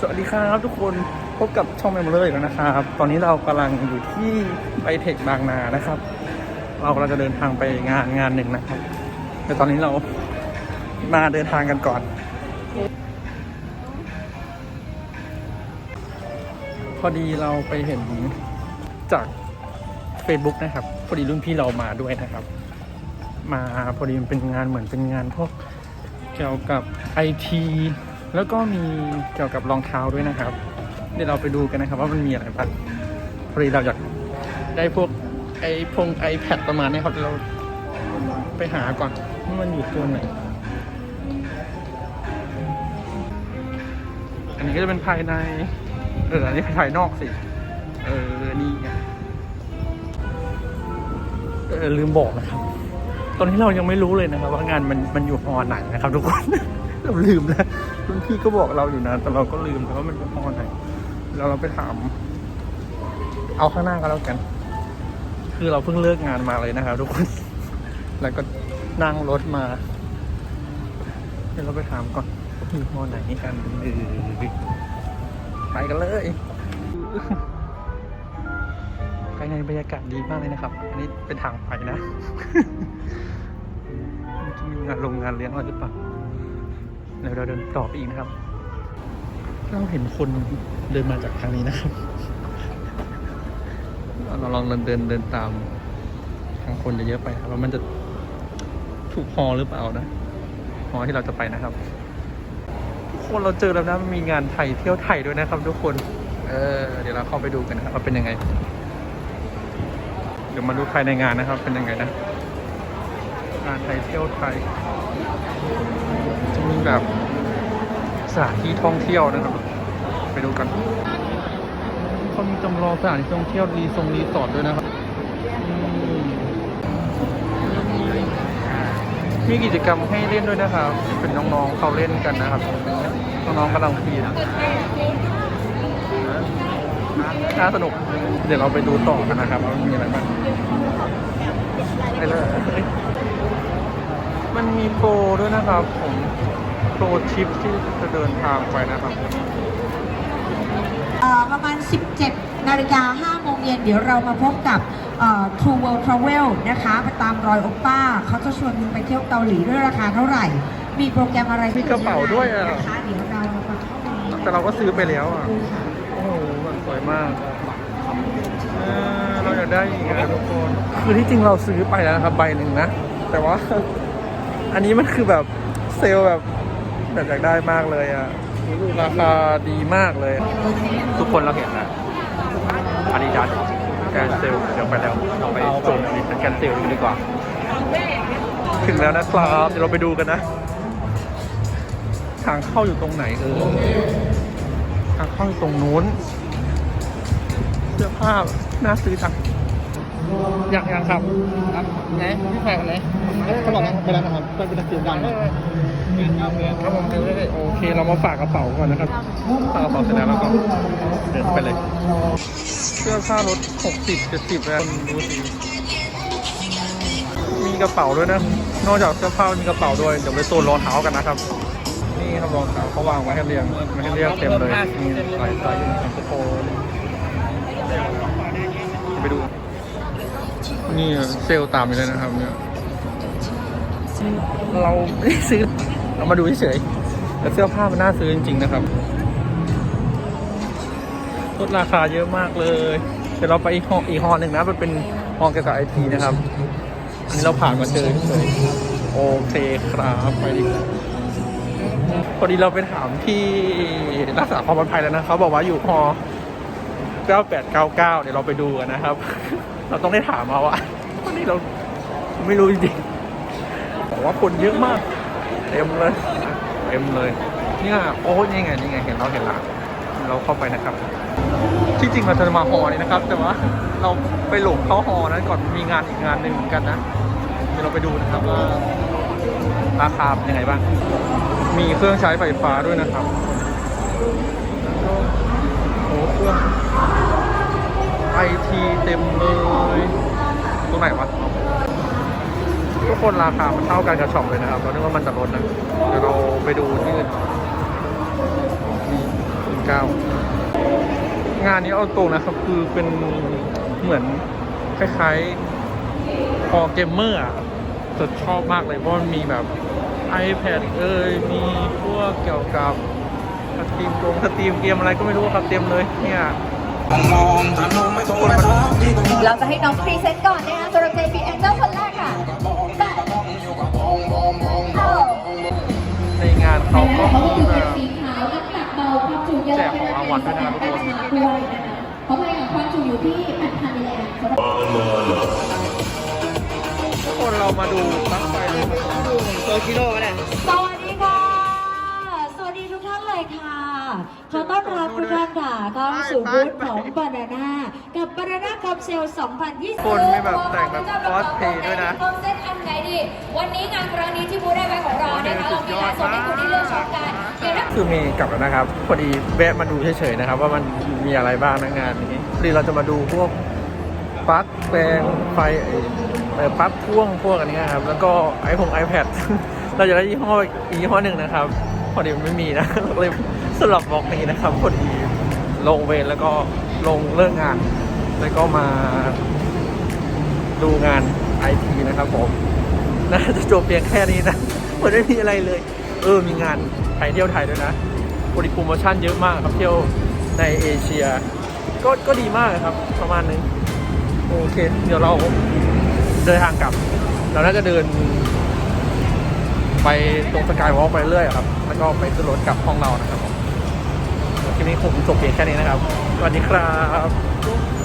สวัสดีครับทุกคนพบกับช่องแมมเลอร์อีกแล้วนะครับ ตอนนี้เรากำลังอยู่ที่ไปเทคบางนานะครับ เรากำลังจะเดินทางไปงานงานหนึ่งนะครับแต่ตอนนี้เรามาเดินทางกันก่อน พอดีเราไปเห็นจาก Facebook นะครับ พอดีรุ่นพี่เรามาด้วยนะครับ มาพอดีมันเป็นงานเหมือนเป็นงานพวกเกี่ยวกับไอที แล้วก็มีเกี่ยวกับรองเท้าด้วยนะครับ เดี๋ยวเราไปดูกันนะครับว่ามันมีอะไรบ้างพอดีเราอยากได้พวกไอพงไอแพดประมาณนี้ครับเดี๋ยวเราไปหาก่อนว่ามันอยู่ตัวไหน อันนี้ก็จะเป็นภายใน เออ อันนี้ภายนอกสิ เออ นี่ไงเออลืมบอกนะครับ ตอนนี้เรายังไม่รู้เลยนะครับ ว่างานมันมันอยู่ฮอไหนนะครับทุกคน เราลืมแล้วรุ่นพี่ก็บอกเราอยู่นะ แต่เราก็ลืมแล้วว่ามันอยู่ฮอไหนแล้วเราไปถาม เอาข้างหน้าก็แล้วกัน คือเราเพิ่งเลิกงานมาเลยนะครับทุกคน แล้วก็นั่งรถมาเดี๋ยวเราไปถามก่อนอยู่ฮอไหนกันเออไปกันเลยภายในบรรยากาศดีมากเลยนะครับ อันนี้เป็นทางไปนะจะมีงานโรงงานเลี้ยงอะไรหรือเปล่า เดี๋ยวเราเดินต่อไปอีกนะครับ เราเห็นคนเดินมาจากทางนี้นะครับ เราลองเดินเดินเดินตามทางคนเยอะๆไปครับว่ามันจะถูกฮอหรือเปล่านะฮอที่เราจะไปนะครับทุกคนเราเจอแล้วนะมีงานไทยเที่ยวไทยด้วยนะครับ ทุกคนเออเดี๋ยวเราเข้าไปดูกันนะครับว่าเป็นยังไง เดี๋ยวมาดูภายในงานนะครับ เป็นยังไงนะงานไทยเที่ยวไทย แบบสถานที่ท่องเที่ยวนะครับ ไปดูกันเขามีจำลองสถานที่ท่องเที่ยวรีทรงรีสอร์ทด้วยนะครับมีกิจกรรมให้เล่นด้วยนะครับ เป็นน้องๆเขาเล่นกันนะครับ น้องๆกำลังปีนน่าสนุก เดี๋ยวเราไปดูต่อกันนะครับว่ามีอะไรบ้างไปเลยมันมีโปรด้วยนะครับผม โปรชิปที่จะเดินทางไปนะครับ เอ่อประมาณ 17 นาฬิกา5โมงเย็นเดี๋ยวเรามาพบกับเอ่อ True World Travel นะคะไปตามรอยโอป้า เขาจะชวนคุณไปเที่ยวเกาหลีด้วยราคาเท่าไหร่ มีโปรแกรมอะไรมีกระเป๋าด้วยอะ นะคะเดี๋ยวเรามาเข้าไปแต่เราก็ซื้อไปแล้วอะ ดูค่ะ โอ้โหมันสวยมากเออเราอยากได้อีกนะทุกคน คือที่จริงเราซื้อไปแล้วนะครับใบหนึ่งนะ แต่ว่า อันนี้มันคือแบบ เซลล์แบบแบบอยากได้มากเลยอะ ราคาดีมากเลย ทุกคนเราเห็นนะอาดิดาสแกนเซลเดี๋ยวไปแล้วเราไปโซนนี้แกนเซลดีกว่า ถึงแล้วนะครับเดี๋ยวเราไปดูกันนะ ทางเข้าอยู่ตรงไหนเออทางเข้าอยู่ตรงนู้น เสื้อผ้าน่าซื้อจัง อยากยังครับไหนพี่แขกไหนเขาบอกนะไปแล้วนะครับไปเป็นตะเกียบดังครับผมโอเค เรามาฝากกระเป๋าก่อนนะครับฝากกระเป๋าเสร็จแล้วเราก็เดินไปเลยเสื้อผ้าลด60 70แล้วคนดูสิมีกระเป๋าด้วยนะ นอกจากเสื้อผ้ามีกระเป๋าด้วยเดี๋ยวไปโซนรองเท้ากันนะครับ นี่ครับรองเท้าเขาวางไว้ให้เรียงไว้ให้เรียงเต็มเลยมีหลายไซส์สิงคโปร์ไปดู นี่เซลล์ตามอยู่เลยนะครับเนี่ยเราไม่ได้ซื้อ เรามาดูเฉยๆแต่เสื้อผ้ามันน่าซื้อจริง ๆ นะครับลดราคาเยอะมากเลย เดี๋ยวเราไปอีกห้องอีกห้องหนึ่งนะ มันเป็นห้องเกี่ยวกับไอทีนะครับ อันนี้เราผ่านมาเจอเฉยๆโอเคครับไปดีกว่าพอดีเราไปถามที่รักษาความปลอดภัยแล้วนะเขาบอกว่าอยู่หอ 9899 เดี๋ยวเราไปดูกันนะครับ เราต้องได้ถามเขาอะวันนี้เราไม่รู้จริงบอกว่าคนเยอะมาก เต็มเลย เต็มเลยนี่ยโอ้ยนี่ไงนี่ไงเห็นเราเห็นละเราเข้าไปนะครับที่จริงเราจะมาฮอนี้นะครับ แต่ว่าเราไปหลงเข้าฮอนั้นก่อนมีงานอีกงานหนึ่งเหมือนกันนะเดี๋ยวเราไปดูนะครับว่าราคาเป็นยังไงบ้าง มีเครื่องใช้ไฟฟ้าด้วยนะครับ เครื่องไอทีเต็มเลยตรงไหนวะทุกคนราคามันเท่ากันกับช็อปเลยนะครับเราคิดว่ามันจะลดนะเดี๋ยวเราไปดูที่อื่นนี่งานนี้เอาตรงนะครับ คือเป็นเหมือนคล้ายๆพอเกมเมอร์อะจะชอบมากเลยเพราะมันมีแบบ iPad เอ้ยมีพวกเกี่ยวกับ สตรีมกงสตรีมเกมอะไรก็ไม่รู้ครับเต็มเลยเนี่ยเราจะให้น้องพรีเซนต์ก่อนนะคะสำหรับ JP Angel คนแรกค่ะในงานเขาก็เขาก็คือแบเป็นบสีขาวน้ำหนักเบาความจุเยอะแจกของรางวัลด้วยนะครับทุกคนด้วยนะคะเพราะพลังความจุอยู่ที่8,000มิลลิแอมป์สำหรับทุกคนเรามาดูปลั๊กไฟเลยครับตัวกิโลก็ได้สวัสดีค่ะสวัสดีทุ กท่านเลยค่ะ ขอต้อนรับทุกท่านค่ะเข้าสู่บูธของบานาน่ากับบานาน่าคอมเซล 2020คนมีแบบแต่งแบบคอสเพลย์ด้วยนะคอมเซ็ตอันไหนดี วันนี้งานครั้งนี้ที่บูธได้ไปของเรานะคะเรามีการส่งให้คุณได้เลือกช็อปกันอย่างถ้าคือเมย์กลับแล้วนะครับ พอดีแวะมาดูเฉยๆนะครับ ว่ามันมีอะไรบ้างในงานนี้พอดีเราจะมาดูพวกปลั๊กแปลงไฟเอ่อเอ่อปลั๊กพ่วงพวกอันนี้ครับ แล้วก็ไอพง iPad เราจะได้ยี่ห้ออีกยี่ห้อหนึ่งนะครับ พอดีมันไม่มีนะเลยสลับบล็อกนี้นะครับพอดีลงเวรแล้วก็ลงเลิกงาน แล้วก็มาดูงานไอทีนะครับผมน่าจะจบเพียงแค่นี้นะเหมือนไม่มีอะไรเลย เออมีงานไทยเที่ยวไทยด้วยนะบริโภคโมชั่นเยอะมากครับเที่ยวในเอเชีย ก็ก็ดีมากครับประมาณนึงโอเค เดี๋ยวเราเดินทางกลับ เราน่าจะเดิน ไปตรงสกายวอล์กไปเรื่อยครับ ก็ไปขึ้นรถกลับห้องเรานะครับผมคลิปนี้คงจบเพียงแค่นี้นะครับ สวัสดีครับ